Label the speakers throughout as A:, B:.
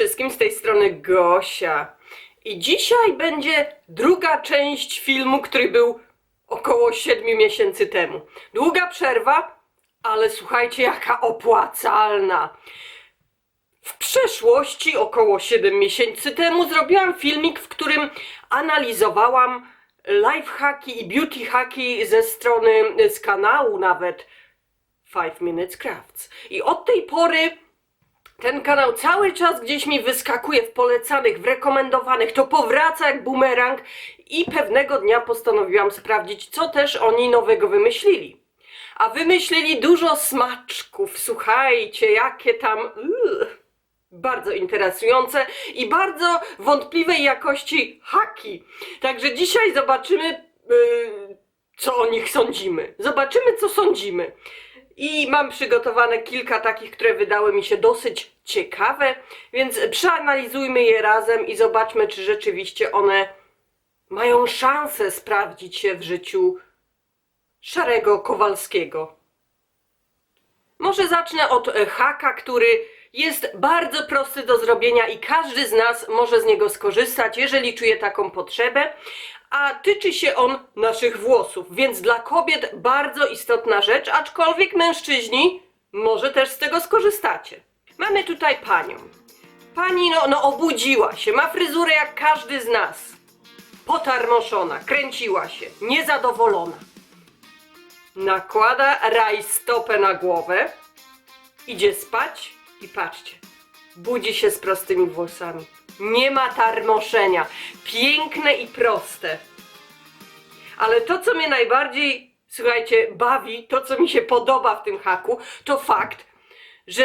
A: wszystkim, z tej strony Gosia. I dzisiaj będzie druga część filmu, który był około 7 miesięcy temu. Długa przerwa, ale słuchajcie, jaka opłacalna. W przeszłości, około 7 miesięcy temu, zrobiłam filmik, w którym analizowałam lifehacki i beauty hacki ze strony, z kanału nawet 5 Minutes Crafts. I od tej pory ten kanał cały czas gdzieś mi wyskakuje w polecanych, w rekomendowanych, to powraca jak bumerang i pewnego dnia postanowiłam sprawdzić, co też oni nowego wymyślili. A wymyślili dużo smaczków, słuchajcie, jakie tam... Ugh, bardzo interesujące i bardzo wątpliwej jakości haki. Także dzisiaj zobaczymy, yy, co o nich sądzimy. Zobaczymy, co sądzimy. I mam przygotowane kilka takich, które wydały mi się dosyć ciekawe, więc przeanalizujmy je razem i zobaczmy, czy rzeczywiście one mają szansę sprawdzić się w życiu szarego Kowalskiego. Może zacznę od haka, który jest bardzo prosty do zrobienia i każdy z nas może z niego skorzystać, jeżeli czuje taką potrzebę, a tyczy się on naszych włosów, więc dla kobiet bardzo istotna rzecz, aczkolwiek mężczyźni może też z tego skorzystacie. Mamy tutaj panią. Pani no, no obudziła się, ma fryzurę jak każdy z nas. Potarmoszona, kręciła się, niezadowolona. Nakłada rajstopę na głowę, idzie spać i patrzcie, budzi się z prostymi włosami. Nie ma tarmoszenia. Piękne i proste. Ale to, co mnie najbardziej, słuchajcie, bawi, to, co mi się podoba w tym haku, to fakt, że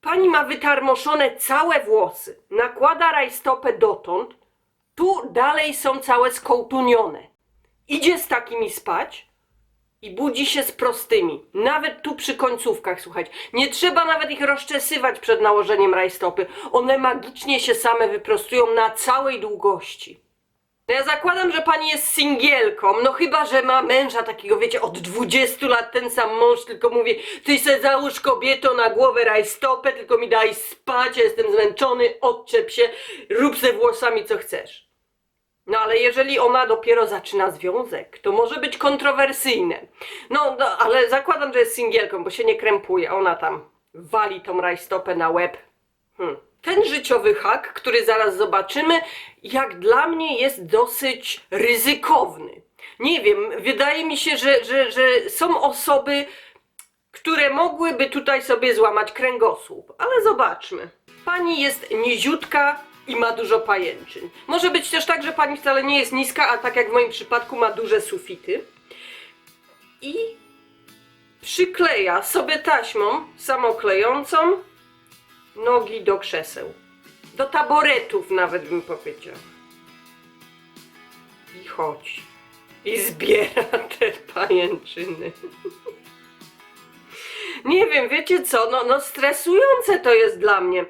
A: pani ma wytarmoszone całe włosy, nakłada rajstopę dotąd, tu dalej są całe skołtunione. Idzie z takimi spać, i budzi się z prostymi. Nawet tu przy końcówkach, słuchajcie. Nie trzeba nawet ich rozczesywać przed nałożeniem rajstopy. One magicznie się same wyprostują na całej długości. No ja zakładam, że pani jest singielką, no chyba, że ma męża takiego, wiecie, od 20 lat ten sam mąż, tylko mówi, ty se załóż kobieto na głowę rajstopę, tylko mi daj spać, ja jestem zmęczony, odczep się, rób se włosami co chcesz. No ale jeżeli ona dopiero zaczyna związek, to może być kontrowersyjne. No, no ale zakładam, że jest singielką, bo się nie krępuje. Ona tam wali tą rajstopę na łeb. Hmm. Ten życiowy hak, który zaraz zobaczymy, jak dla mnie jest dosyć ryzykowny. Nie wiem, wydaje mi się, że, że, że są osoby, które mogłyby tutaj sobie złamać kręgosłup, ale zobaczmy. Pani jest niziutka i ma dużo pajęczyn. Może być też tak, że pani wcale nie jest niska, a tak jak w moim przypadku ma duże sufity. I przykleja sobie taśmą samoklejącą nogi do krzeseł. Do taboretów nawet bym powiedziała. I chodzi. I zbiera te pajęczyny. Nie wiem, wiecie co, no, no stresujące to jest dla mnie.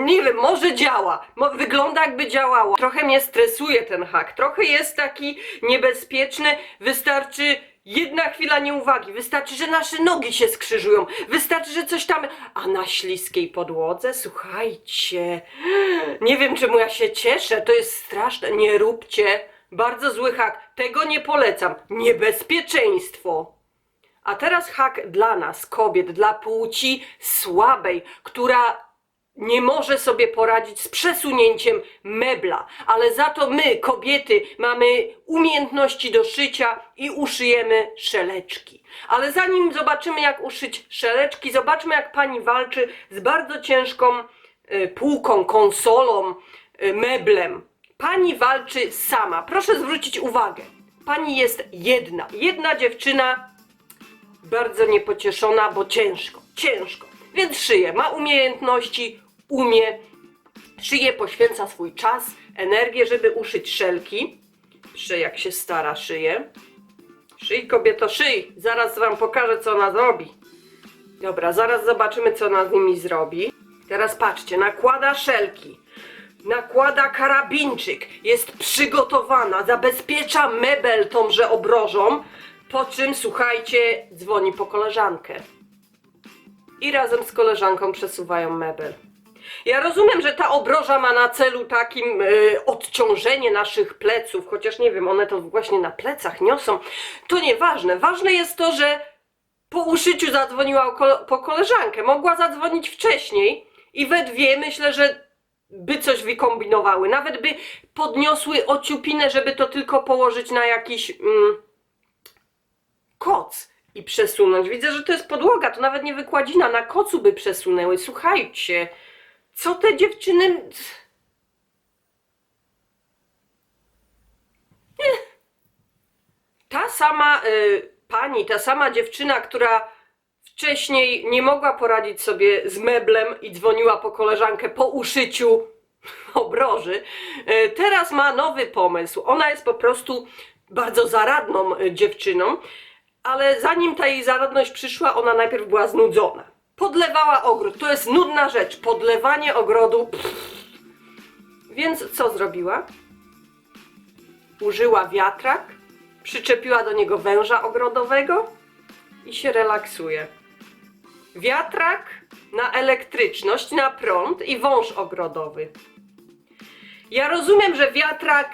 A: Nie wiem, może działa. Wygląda jakby działało. Trochę mnie stresuje ten hak. Trochę jest taki niebezpieczny. Wystarczy jedna chwila nieuwagi. Wystarczy, że nasze nogi się skrzyżują. Wystarczy, że coś tam. A na śliskiej podłodze? Słuchajcie. Nie wiem, czemu ja się cieszę. To jest straszne. Nie róbcie. Bardzo zły hak. Tego nie polecam. Niebezpieczeństwo. A teraz hak dla nas, kobiet, dla płci słabej, która nie może sobie poradzić z przesunięciem mebla, ale za to my, kobiety, mamy umiejętności do szycia i uszyjemy szeleczki. Ale zanim zobaczymy, jak uszyć szeleczki, zobaczmy, jak pani walczy z bardzo ciężką y, półką, konsolą, y, meblem. Pani walczy sama. Proszę zwrócić uwagę. Pani jest jedna. Jedna dziewczyna bardzo niepocieszona, bo ciężko, ciężko. Więc szyje, ma umiejętności, umie, szyje, poświęca swój czas, energię, żeby uszyć szelki. Szyj, jak się stara, szyje. Szyj, kobieto, szyj! Zaraz wam pokażę, co ona zrobi. Dobra, zaraz zobaczymy, co ona z nimi zrobi. Teraz patrzcie, nakłada szelki. Nakłada karabinczyk, jest przygotowana, zabezpiecza mebel tąże obrożą, po czym, słuchajcie, dzwoni po koleżankę. i razem z koleżanką przesuwają mebel. Ja rozumiem, że ta obroża ma na celu takim y, odciążenie naszych pleców, chociaż nie wiem, one to właśnie na plecach niosą. To nieważne. Ważne jest to, że po uszyciu zadzwoniła po koleżankę. Mogła zadzwonić wcześniej i we dwie myślę, że by coś wykombinowały. Nawet by podniosły ociupinę, żeby to tylko położyć na jakiś mm, koc i przesunąć. Widzę, że to jest podłoga, to nawet nie wykładzina. Na kocu by przesunęły. Słuchajcie, co te dziewczyny... ta sama y, pani, ta sama dziewczyna, która wcześniej nie mogła poradzić sobie z meblem i dzwoniła po koleżankę po uszyciu obroży, y, teraz ma nowy pomysł. Ona jest po prostu bardzo zaradną y, dziewczyną, ale zanim ta jej zaradność przyszła, ona najpierw była znudzona. Podlewała ogród. To jest nudna rzecz. Podlewanie ogrodu. Więc co zrobiła? użyła wiatrak, przyczepiła do niego węża ogrodowego i się relaksuje. Wiatrak na elektryczność, na prąd i wąż ogrodowy. Ja rozumiem, że wiatrak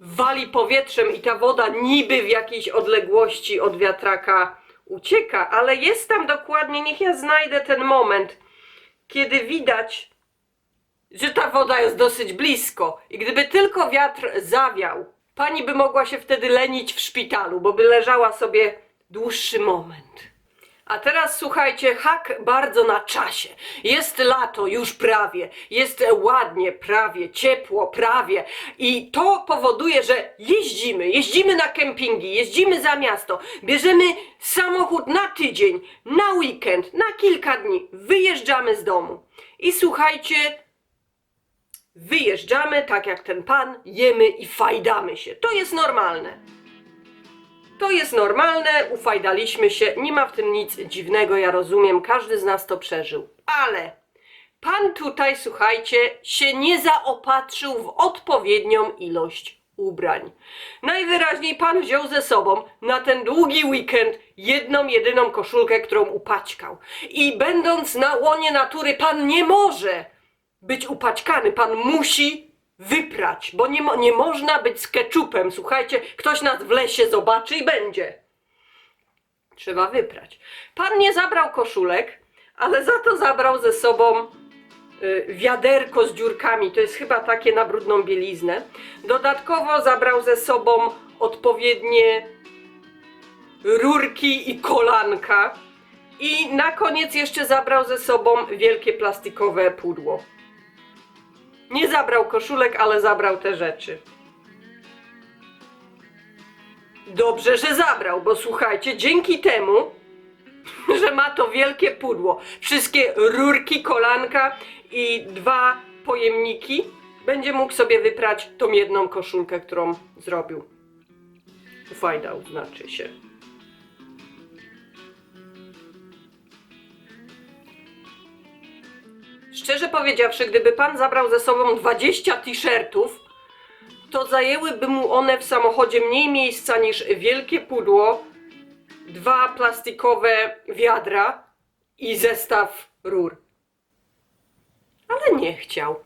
A: wali powietrzem i ta woda niby w jakiejś odległości od wiatraka ucieka, ale jest tam dokładnie, niech ja znajdę ten moment, kiedy widać że ta woda jest dosyć blisko i gdyby tylko wiatr zawiał, pani by mogła się wtedy lenić w szpitalu, bo by leżała sobie dłuższy moment. A teraz słuchajcie, hak bardzo na czasie. Jest lato już prawie, jest ładnie prawie, ciepło prawie i to powoduje, że jeździmy, jeździmy na kempingi, jeździmy za miasto, bierzemy samochód na tydzień, na weekend, na kilka dni, wyjeżdżamy z domu. I słuchajcie, wyjeżdżamy tak jak ten pan, jemy i fajdamy się. To jest normalne. To jest normalne, ufajdaliśmy się, nie ma w tym nic dziwnego, ja rozumiem, każdy z nas to przeżył. Ale pan tutaj, słuchajcie, się nie zaopatrzył w odpowiednią ilość ubrań. Najwyraźniej pan wziął ze sobą na ten długi weekend jedną, jedyną koszulkę, którą upaćkał. I będąc na łonie natury, pan nie może być upaćkany. Pan musi wyprać, bo nie, mo- nie można być z keczupem. Słuchajcie, ktoś nas w lesie zobaczy i będzie. Trzeba wyprać. Pan nie zabrał koszulek, ale za to zabrał ze sobą y, wiaderko z dziurkami. To jest chyba takie na brudną bieliznę. Dodatkowo zabrał ze sobą odpowiednie rurki i kolanka. I na koniec jeszcze zabrał ze sobą wielkie plastikowe pudło. Nie zabrał koszulek, ale zabrał te rzeczy. Dobrze, że zabrał, bo słuchajcie, dzięki temu, że ma to wielkie pudło, wszystkie rurki, kolanka i dwa pojemniki, będzie mógł sobie wyprać tą jedną koszulkę, którą zrobił. Ufajdał, znaczy się. Szczerze powiedziawszy, gdyby pan zabrał ze sobą 20 t-shirtów, to zajęłyby mu one w samochodzie mniej miejsca niż wielkie pudło, dwa plastikowe wiadra i zestaw rur. Ale nie chciał.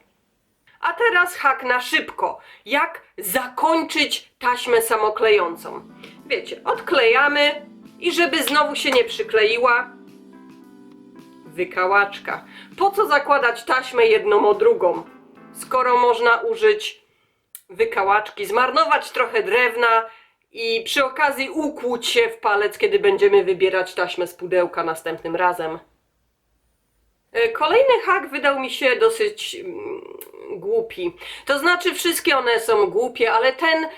A: A teraz hak na szybko. Jak zakończyć taśmę samoklejącą? Wiecie, odklejamy i żeby znowu się nie przykleiła, wykałaczka. Po co zakładać taśmę jedną o drugą, skoro można użyć wykałaczki, zmarnować trochę drewna i przy okazji ukłuć się w palec, kiedy będziemy wybierać taśmę z pudełka następnym razem. E, Kolejny hak wydał mi się dosyć mm, głupi. To znaczy, wszystkie one są głupie, ale ten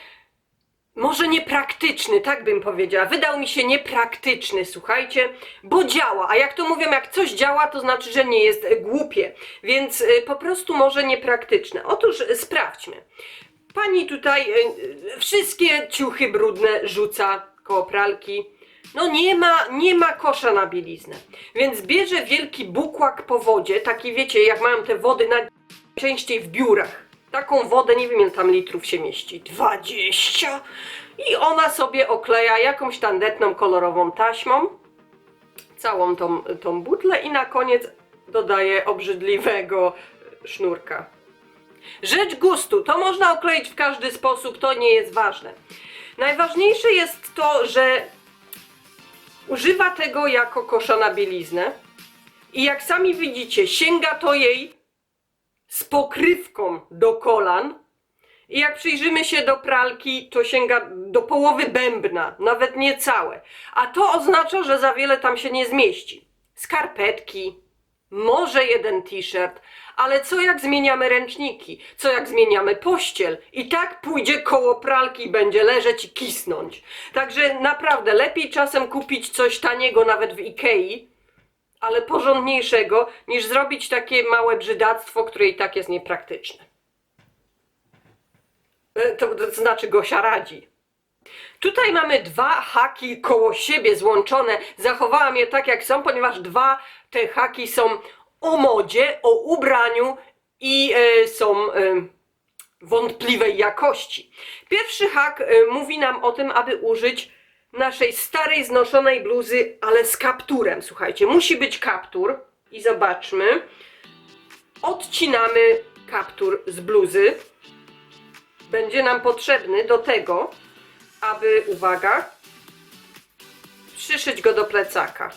A: może niepraktyczny, tak bym powiedziała. Wydał mi się niepraktyczny, słuchajcie, bo działa. A jak to mówią, jak coś działa, to znaczy, że nie jest głupie. Więc y, po prostu może niepraktyczne. Otóż y, sprawdźmy. Pani tutaj y, wszystkie ciuchy brudne rzuca koło pralki. No nie ma, nie ma kosza na bieliznę. Więc bierze wielki bukłak po wodzie, taki wiecie, jak mają te wody najczęściej w biurach. Taką wodę, nie wiem ile tam litrów się mieści, 20. I ona sobie okleja jakąś tandetną kolorową taśmą. całą tą, tą butlę i na koniec dodaję obrzydliwego sznurka. Rzecz gustu, to można okleić w każdy sposób, to nie jest ważne. Najważniejsze jest to, że używa tego jako kosza na bieliznę i jak sami widzicie, sięga to jej z pokrywką do kolan i jak przyjrzymy się do pralki, to sięga do połowy bębna, nawet nie całe. A to oznacza, że za wiele tam się nie zmieści. Skarpetki, może jeden t-shirt, ale co jak zmieniamy ręczniki? Co jak zmieniamy pościel? I tak pójdzie koło pralki będzie leżeć i kisnąć. Także naprawdę lepiej czasem kupić coś taniego nawet w Ikei, ale porządniejszego, niż zrobić takie małe brzydactwo, które i tak jest niepraktyczne. E, To, to znaczy Gosia radzi. Tutaj mamy dwa haki koło siebie złączone. Zachowałam je tak jak są, ponieważ dwa te haki są o modzie, o ubraniu i e, są e, wątpliwej jakości. Pierwszy hak e, mówi nam o tym, aby użyć naszej starej, znoszonej bluzy, ale z kapturem. Słuchajcie, musi być kaptur i zobaczmy. Odcinamy kaptur z bluzy. Będzie nam potrzebny do tego, aby, uwaga, przyszyć go do plecaka.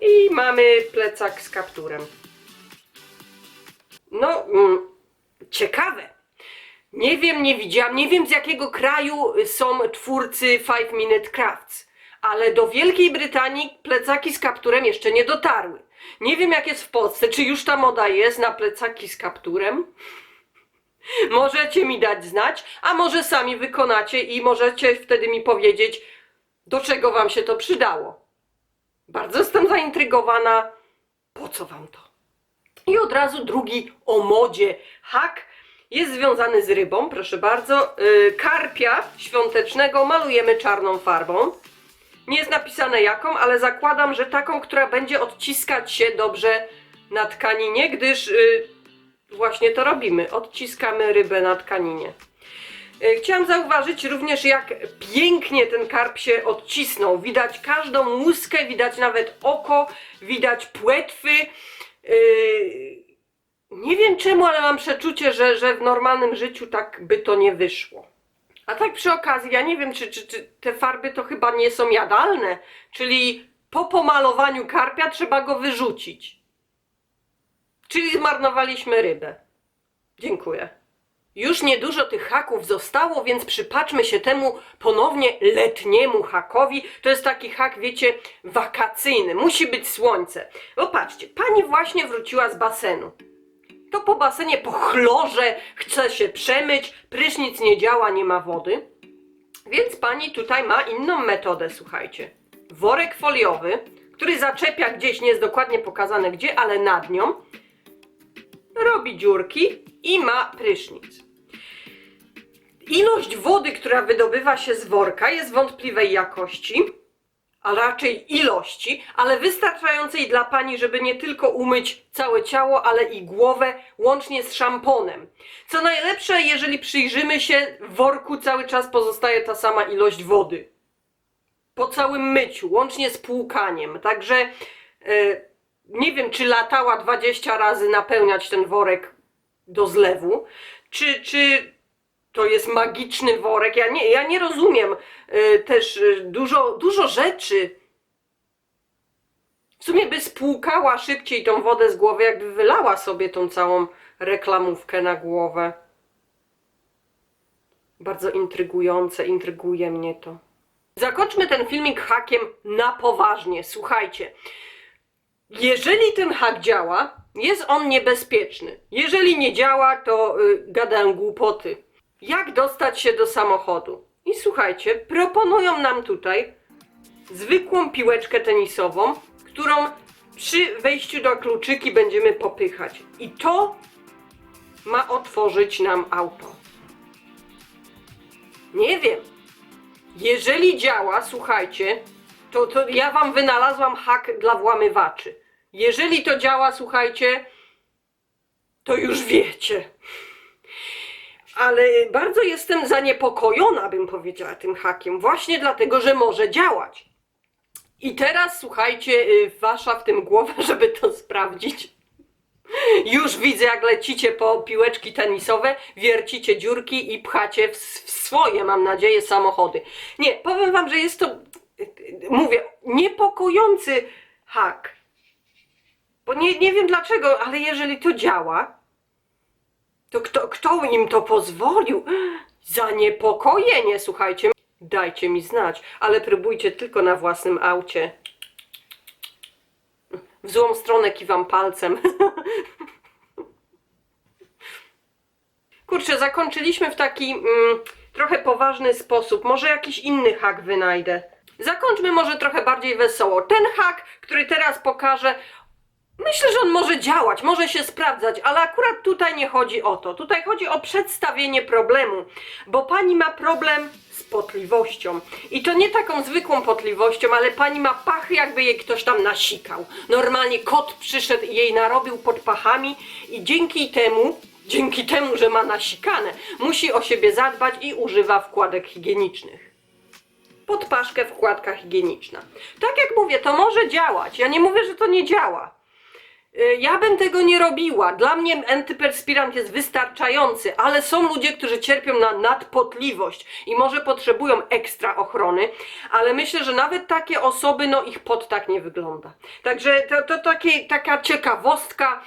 A: I mamy plecak z kapturem. No, mm, ciekawe. Nie wiem, nie widziałam, nie wiem z jakiego kraju są twórcy Five Minute Crafts, ale do Wielkiej Brytanii plecaki z kapturem jeszcze nie dotarły. Nie wiem jak jest w Polsce, czy już ta moda jest na plecaki z kapturem? Możecie mi dać znać, a może sami wykonacie i możecie wtedy mi powiedzieć, do czego wam się to przydało. Bardzo jestem zaintrygowana. Po co wam to? I od razu drugi o modzie. Hak jest związany z rybą, proszę bardzo. Yy, karpia świątecznego malujemy czarną farbą. Nie jest napisane jaką, ale zakładam, że taką, która będzie odciskać się dobrze na tkaninie, gdyż yy, właśnie to robimy. Odciskamy rybę na tkaninie. Yy, Chciałam zauważyć również, jak pięknie ten karp się odcisnął. Widać każdą łuskę, widać nawet oko, widać płetwy. Yy, nie wiem czemu, ale mam przeczucie, że, że w normalnym życiu tak by to nie wyszło. A tak przy okazji, ja nie wiem, czy, czy, czy te farby to chyba nie są jadalne, czyli po pomalowaniu karpia trzeba go wyrzucić. Czyli zmarnowaliśmy rybę. Dziękuję. Już niedużo tych haków zostało, więc przypatrzmy się temu ponownie letniemu hakowi. To jest taki hak, wiecie, wakacyjny. Musi być słońce. Bo patrzcie, pani właśnie wróciła z basenu. To po basenie, po chlorze, chce się przemyć, prysznic nie działa, nie ma wody. Więc pani tutaj ma inną metodę, słuchajcie. Worek foliowy, który zaczepia gdzieś, nie jest dokładnie pokazane gdzie, ale nad nią. Robi dziurki i ma prysznic. Ilość wody, która wydobywa się z worka jest wątpliwej jakości, a raczej ilości, ale wystarczającej dla pani, żeby nie tylko umyć całe ciało, ale i głowę, łącznie z szamponem. Co najlepsze, jeżeli przyjrzymy się, w worku cały czas pozostaje ta sama ilość wody. Po całym myciu, łącznie z płukaniem. Także e, nie wiem, czy latała 20 razy napełniać ten worek do zlewu, czy, czy to jest magiczny worek. Ja nie, ja nie rozumiem y, też y, dużo, dużo rzeczy. W sumie by spłukała szybciej tą wodę z głowy, jakby wylała sobie tą całą reklamówkę na głowę. Bardzo intrygujące, intryguje mnie to. Zakończmy ten filmik hakiem na poważnie. Słuchajcie, jeżeli ten hak działa, jest on niebezpieczny. Jeżeli nie działa, to y, gadają głupoty. Jak dostać się do samochodu? I słuchajcie, proponują nam tutaj zwykłą piłeczkę tenisową, którą przy wejściu do kluczyki będziemy popychać. I to ma otworzyć nam auto. Nie wiem. Jeżeli działa, słuchajcie, to, to ja wam wynalazłam hak dla włamywaczy. Jeżeli to działa, słuchajcie, to już wiecie. Ale bardzo jestem zaniepokojona, bym powiedziała, tym hakiem, właśnie dlatego, że może działać. I teraz słuchajcie, y, wasza w tym głowa, żeby to sprawdzić. Już widzę, jak lecicie po piłeczki tenisowe, wiercicie dziurki i pchacie w, swoje, mam nadzieję, samochody. Nie, powiem wam, że jest to, y, y, mówię, niepokojący hak. Bo nie, nie wiem dlaczego, ale jeżeli to działa, to kto, kto im to pozwolił? Zaniepokojenie, słuchajcie. Dajcie mi znać, ale próbujcie tylko na własnym aucie. W złą stronę kiwam palcem. Kurczę, zakończyliśmy w taki mm, trochę poważny sposób. Może jakiś inny hak wynajdę. Zakończmy może trochę bardziej wesoło. Ten hak, który teraz pokażę, Myślę, że on może działać, może się sprawdzać, ale akurat tutaj nie chodzi o to. Tutaj chodzi o przedstawienie problemu, bo pani ma problem z potliwością. I to nie taką zwykłą potliwością, ale pani ma pachy, jakby jej ktoś tam nasikał. Normalnie kot przyszedł i jej narobił pod pachami i dzięki temu, dzięki temu, że ma nasikane, musi o siebie zadbać i używa wkładek higienicznych pod paszkę wkładka higieniczna. Tak jak mówię, to może działać. Ja nie mówię, że to nie działa. Y, Ja bym tego nie robiła. Dla mnie antyperspirant jest wystarczający, ale są ludzie, którzy cierpią na nadpotliwość i może potrzebują ekstra ochrony, ale myślę, że nawet takie osoby, no ich pot tak nie wygląda. Także to, to taka ciekawostka,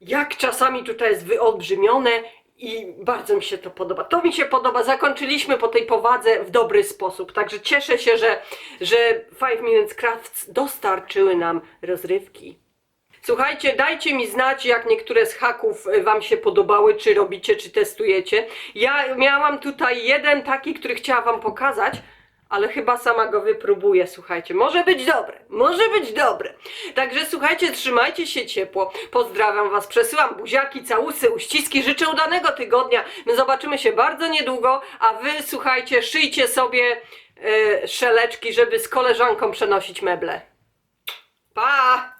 A: jak czasami tutaj jest wyolbrzymione i bardzo mi się to podoba. To mi się podoba. Zakończyliśmy po tej powadze w dobry sposób. Także cieszę się, że, że Five Minutes Crafts dostarczyły nam rozrywki. Słuchajcie, dajcie mi znać, jak niektóre z haków y, Wam się podobały, czy robicie, czy testujecie. Ja miałam tutaj jeden taki, który chciałam Wam pokazać, ale chyba sama go wypróbuję, słuchajcie. Może być dobre, może być dobre. Także słuchajcie, trzymajcie się ciepło. Pozdrawiam Was, przesyłam buziaki, całusy, uściski. Życzę udanego tygodnia. My zobaczymy się bardzo niedługo, a Wy, słuchajcie, szyjcie sobie y, szeleczki, żeby z koleżanką przenosić meble. Pa!